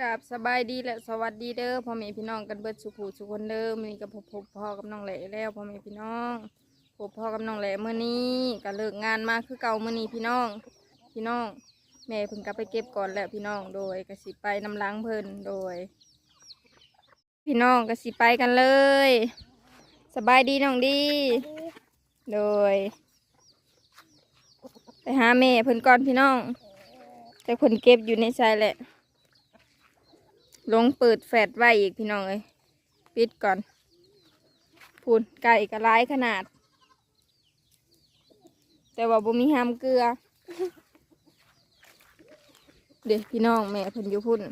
กับสบายดีและสวัสดีเด้อพ่อแม่พี่น้องกันเบิดสุขูสุคนเด้อมื้อนี้ก็พบพบพ่อกับน้องแหล่แล้วพ่อแม่พี่น้องพบพ่อกับน้องแหล่มื้อนี้ก็เลิกงานมาคือเก่ามื้อนี้พี่น้อง พี่น้อง แม่เพิ่งกลับไปเก็บก่อนแล้วพี่น้องโดยก็สิไปน้ำล้างเพิ่นโดย พี่น้องก็สิไปกันเลย สบายดีน้องดี โดย ไปหาแม่เพิ่นก่อนพี่น้อง แต่เพิ่นเก็บอยู่ในใจแหละ ลงเปิดแฟดไว้อีกพี่น้องเอ้ยปิดก่อนพูนไก่กระไรขนาด แต่ว่าบ่มีห้ามเกลือ เด็กพี่น้องแม่เพิ่นอยู่พุ่น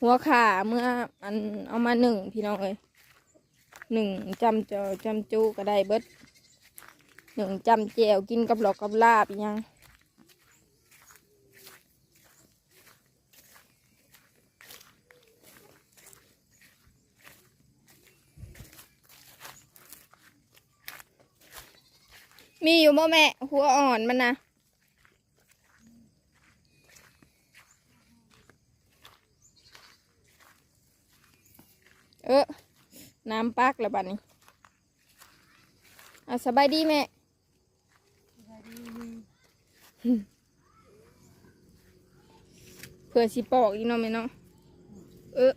หัวขาเมื่ออันเอามาหนึ่งพี่น้องเอ้ยหนึ่งจำจอจำจูก็ได้เบิดหนึ่งจำแจวกินกับหลอกกับลาบยัง มีอยู่บ่แม่ หัวอ่อนมันนะเออน้ำปักแล้วบัดนี้อะสบายดีแม่เผื่อสิปอกอีกเนาะแม่เนาะเออ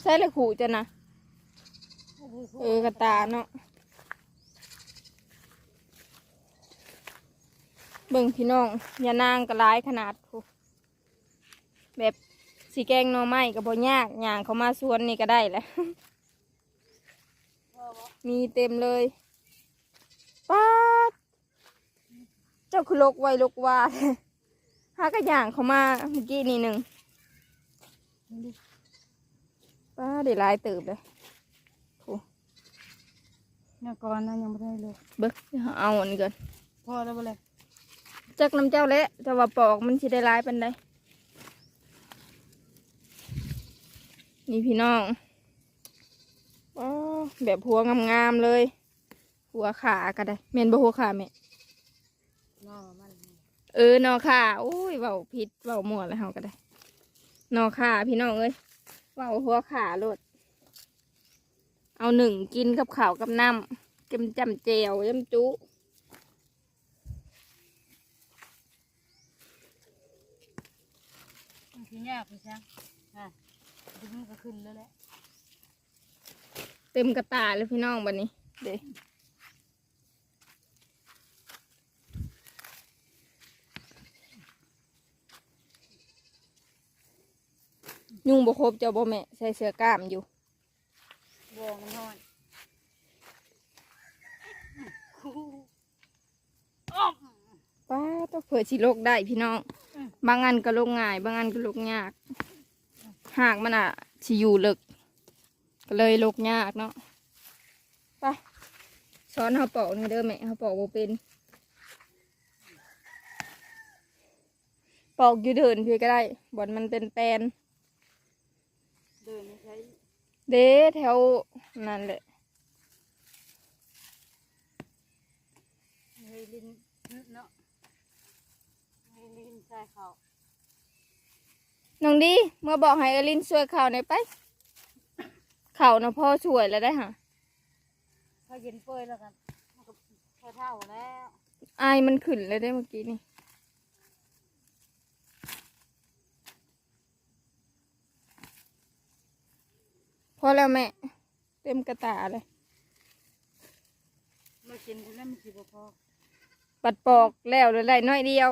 ใส่ละขู่จ้ะนะ เออกระตาเนาะ เบิ่งพี่น้องอย่านางกระร้ายขนาดพูแบบสีแกงหน่อไม้ก็บ่ยากย่างเขามาสวนนี่ก็ได้แหละ มีเต็มเลยป้าดเจ้าคือลกไวลกวาหากระย่างเขามาเมื่อกี้นี่หนึ่งป้าได้หลายเติบเลยเนี่ยก่อนนะยังไม่ได้เลยเบิกเอาอันนี้ก่อนพอแล้วบ่เลย จักน้ำเจ้าเละแต่ว่าปอกมันสิได้ร้ายปันใดนี่พี่น้องอ๋อแบบหัวงามๆเลย หัวขาก็ได้เมนบ่หัวขาแม่นอมันเออนอขาโอ้ยเว้าผิดเว้ามั่วแล้วเฮาก็ได้ นอขาพี่น้องเอ้ยเว้าหัวขาโลดเอาหนึ่งกินกับข้าวกับน้ำกิมจำเจวจำจุมัน คือยากพี่ช้างอะดึงมันก็ขึ้นแล้วแหละเต็มกระตาเลยพี่น้องบันนี้ เด้ยุงบ่ครบเจ้าบ่แม่ใส่เสื้อกล้ามอยู่บวมันทอนคู่อ้อมป้าต้องเผื่อสิโลกได้พี่น้อง บางอันก็โลกง่าย บางอันก็โลกยาก หากมันอะสิอยู่ลึก ก็เลยโลกยากเนาะไปสอนเขาปอกหนี่อยเด้อแม่เขาปอกบ่เป็นปอกอยู่เดินพี่ก็ได้บอนมันเป็นแปลนเดินไม่ใช้เด้แถวนั่นแหละ ให้ลิ้นเนาะให้ ลิ้นใส่เขาน้องดีเมื่อบอกให้เอลินช่วยข่าวหน่อยไปข่าวนะพ่อช่วยแล้วได้ฮะพอเย็นเปื่อยแล้วกันมันก็พอเท่าแล้วอายมันขึ้นเลยได้เมื่อกี้นี่พอแล้วแม่ เต็มกระตาเลย มากินแล้วมันสิบ่พอ ปัดปอกแล้วเลยได้น้อยเดียว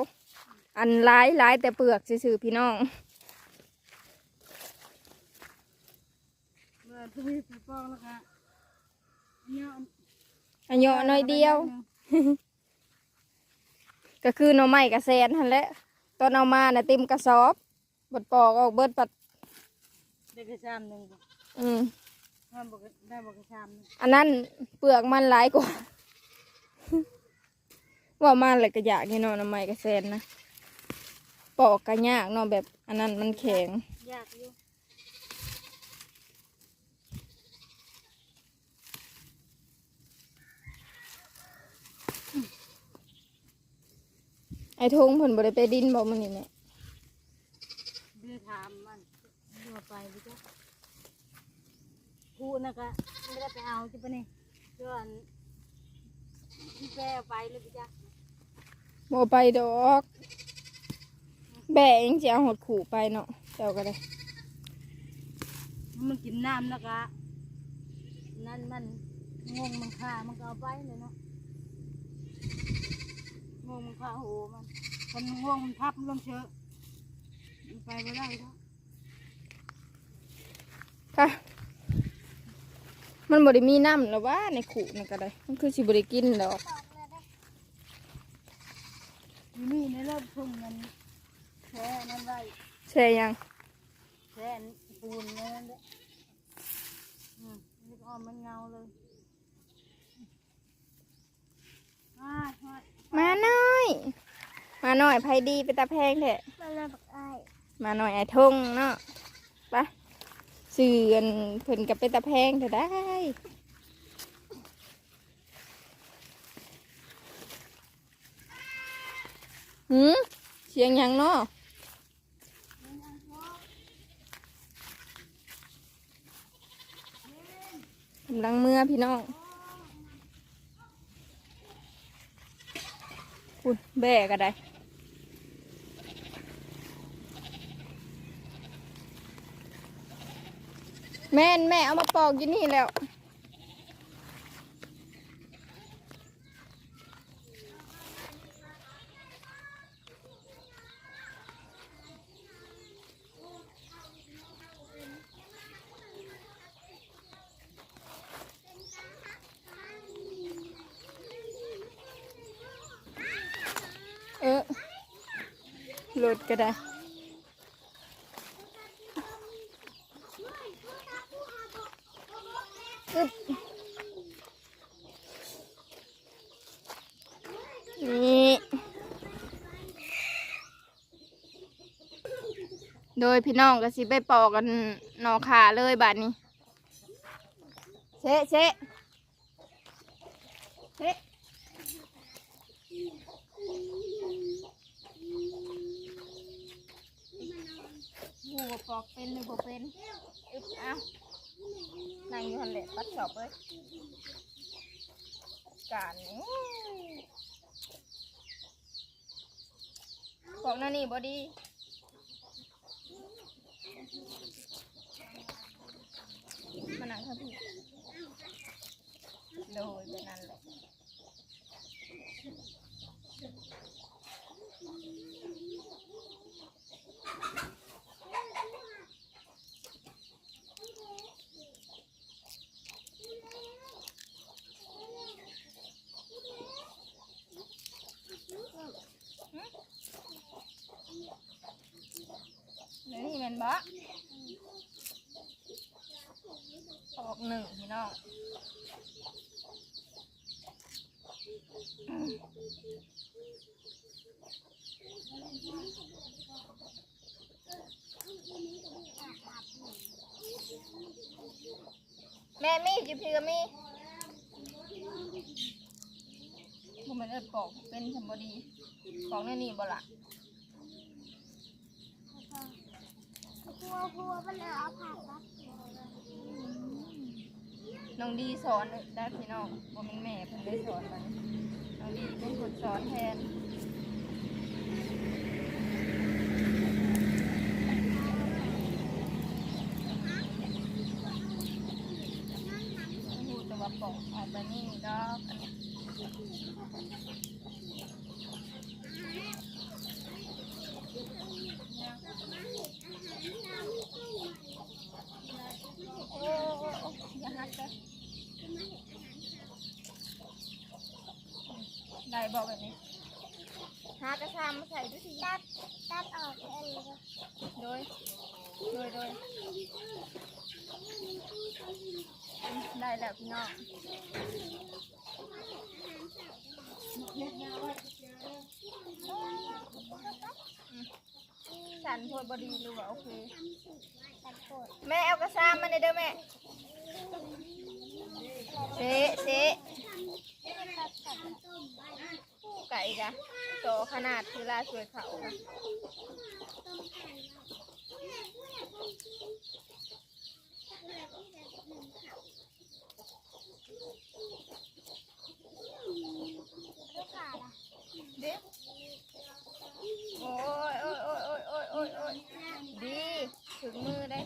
อันร้ายร้ายแต่เปลือกซื่อๆพี่น้องเมื่อทุกทีไปปองแล้วค่ะเนี่ยอันเยอะน้อยเดียว ก็คือหน่อไม้กระแซนหันแหละตอนเอามาน่ะเต็มกระสอบปัดปอกออกเบิดปัดได้กระชามหนึ่งบ่อืมถ้าบอกได้บอกกระชามหนึ่งอันนั้นเปลือกมันหลายกว่าว่ามันเลยก็อยากให้นอนทำไมกระแซนนะ ปอกก็ยากเนาะแบบอันนั้นมันแข็ง ยากอยู่ไออ้ทงเพิ่นบ่ได้ไปดินบ่มื้อนี้แม่ไม่ได้ถามมันรัวไปพี่จ้ะพูดนะคะไม่ได้ไปเอาจิปะนี่ส่วนพี่แปรเอาไปเลยพี่จ้ะบ่ไปดอก แบ่เองสิเอาหดขู่ไปเนาะเจ้าก็ได้มันกินน้ำนะคะนั่นมันงงมันฆ่ามันก็เอาไปเลยเนาะงงมันฆ่าโหมันมันงงมันทับมันลงเชอะมันไปไม่ได้แล้วค่ะ มันบ่ได้มีน้ำแล้วว่าในขู่นั่นก็ได้ มันคือสิบ่ได้กินดอกอยู่นี่ในเริ่มทุ่งเงิน แช่นั่นได้ใช่ยังแช่ปูนนั่นเด้ออืมนี่ก็มันเงาเลยอ่าฮอดมาหน่อย มาหน่อยไผดีไปตาแพงแท้มาเลยบักอ้ายมาหน่อยไอ้ทงเนาะไปะสื่อกันเพิ่นกับไปตาแพงเถอะได้หืมเสียงหยังเนาะกำลังเมื่อพี่น้องอุ้ยแบกอะไรแม่นแม่เอามาปอกอยู่นี่แล้ว ลดก็ได้นี่โดยพี่น้องก็สิไปปอกกันหนอขาเลยบาดนี้เชะเชะเชะ หูบ่ปอกเป็นหรือบ่เป็นอึบเอ้านั่งอยู่หันแหละปัดสอบเลยการนี้บอกนั่นนี่บอดีมานั่งครับพี่โดยเป็นนั่นแหละ เดี๋ยนี่แมันบะออกหนึ่งพี่น้องแม่มี่จิพี่ก็มีบ่แมันเอิดปอกเป็นสมบดีปอกในนี่บ่ละ พัวพัวไปเลยเอาผักมาน้องดีสอนได้พี่น้องบ่ม่นแม่เพิ่นได้สอนมันน้องดีเป็นคนสอนแทนหูแต่ว่าปอกออกไปนี่ดอกอันนี้ สันโพดบดีหรือว่าโอเค แม่เอากระซ้ำมาในเด้อแม่เซ่เซ่ไก่จ้ะโตขนาดคือลาสวยเขาค่ะ โอ้ยโอ้ยโอ้ยโอ้ยโอ้ยดี ถึงมือได้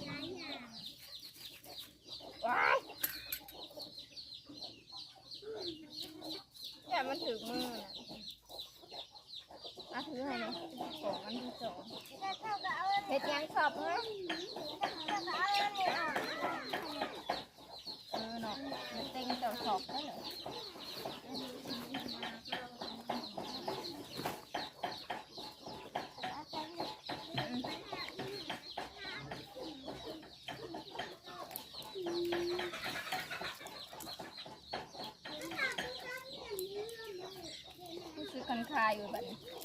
যায়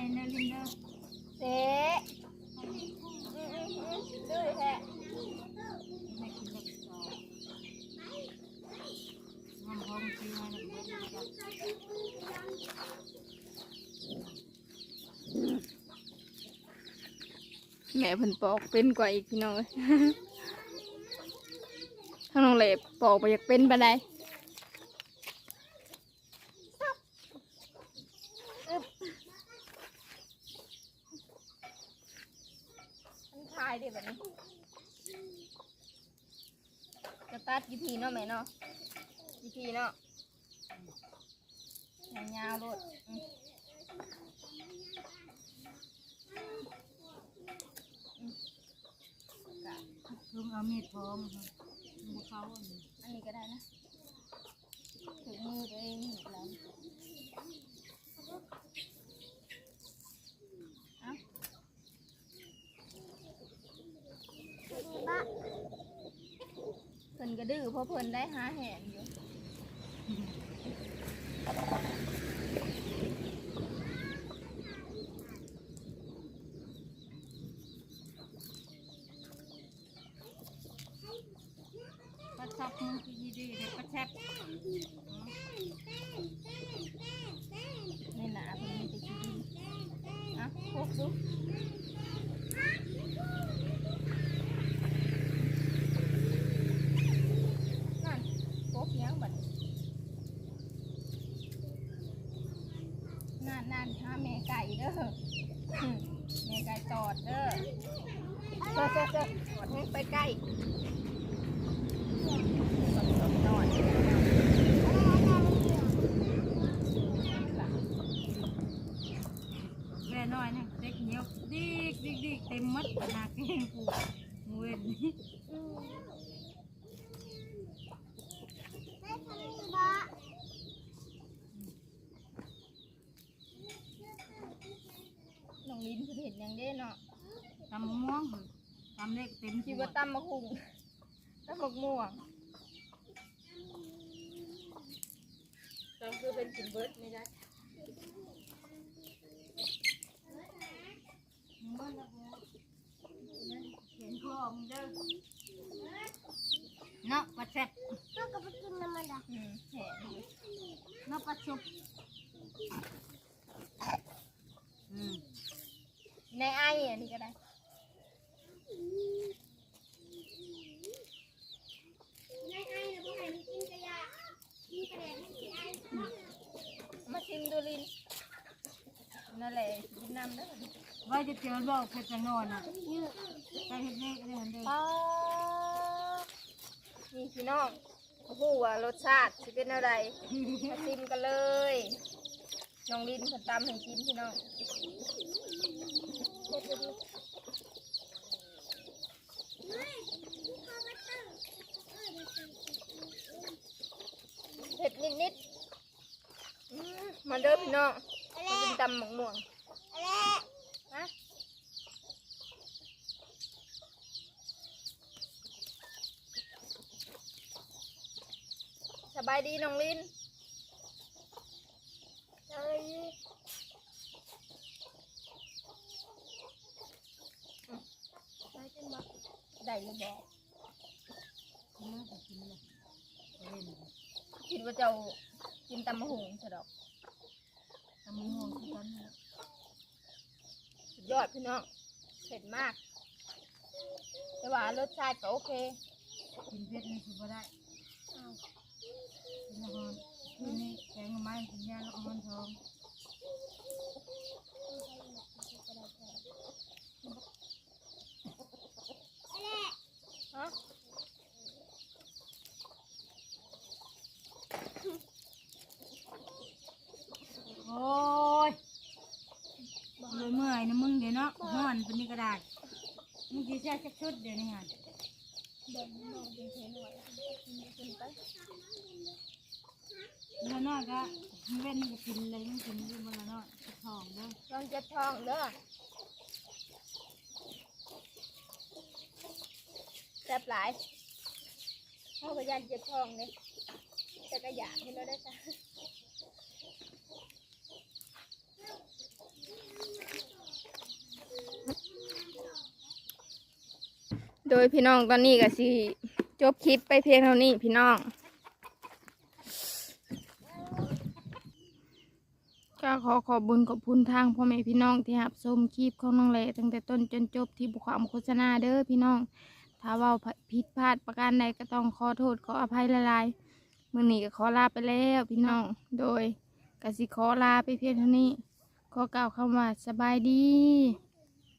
เด้อลินเด้อเจ๊ดื้อแม่กินเล็กสองน้หอมกินมาแล้วมันแม่เพิ่นปอกเป็นกว่าอีกพี่อยถ้างน้องเล็บปอกไปอยากเป็นปานใยี่พีเนาะแม่เนาะยี่พีเนาะยาวาโลดอืลุงเอามีดพร้อมค่ะเขาอันนี้ก็ได้นะ ถึงมือตัวเองแล้ว ดื้อเพราะเพิ่นได้หาแหงอยู่ ตำมะม่วงตำเล็กเต็มคิดว่าตำมะคุงตำมะม่วงตำคือเป็นกินเบิร์ดไม่ได้เห็นคอมงเด้อเนาะปลาแซ่บต้องกับไปกินน้ำมันดอกอืมแหมอยู่เนาะปลาชุบอืมในไอ้อันนี้ก็ได้ นายไอ้เราบอกให้มันกินกระยากินกระแดดมันกินไอ้ มาชิมดูลิน นั่นแหละกินน้ำได้อไว้จะเจอบอกเพชรจะนอนอะไปเห็ดเล็กเลยเด้อป้านี่พี่น้องโอ้โหว่ารสชาติสิเป็นอะไรมาชิมกันเลยน้องลินเพิ่นตำให้กินพี่น้องเผ็ดนิดๆมาเด้อพี่น้อง ตำหมกม่วงอะไรฮะสบายดีน้องลินเอ้ยได้จังบ่ได้หรือบ่กินเลยกินเลยเล่นคิดว่าเจ้ากินตำมะฮุงซะดอกตำมะม่วงคือกันนั่นแหละสุดยอดพี่น้องเผ็ดมาก แต่ว่ารสชาติก็โอเคกินเพชรนี่คือบ่ได้กินละหอนคืนนี้แกงหน่อไม้กินยาแล้วก็หอนทองฮะ โอ้ยเลยเมื่อยนะมึงเดี๋ยวเนาะนอนเป็นนี่ก็ได้ มึงกินแค่ชักชุดเดี๋ยวนี้ฮะเดินน้องกินเทนหน่อยกินไปแล้วนอยก็เว้นก็กินเลยกินอยู่มันละน้อยจะทองเด้อลองจ็บท้องเด้อแซ่บหลายเขาก็ยันเจ็บท้องเลยแต่ก็อยากให้เราได้จ้ะ โดยพี่น้องตอนนี้ก็สิจบคลิปไปเพียงเท่านี้พี่น้องก็ขอขอบบุญขอบคุณทางพ่อแม่พี่น้องที่รับชมคลิปของน้องเละตั้งแต่ต้นจนจบที่บุความโฆษณาเด้อพี่น้อง ถ้าเว่าผิดพลาดประการใดก็ต้องขอโทษขออภัยหลายๆมื่อนี้ก็ขอลาไปแล้วพี่น้อง โดยกสิขอลาไปเพียงเท่านี้ ขอกล่าวคำว่าสบายดี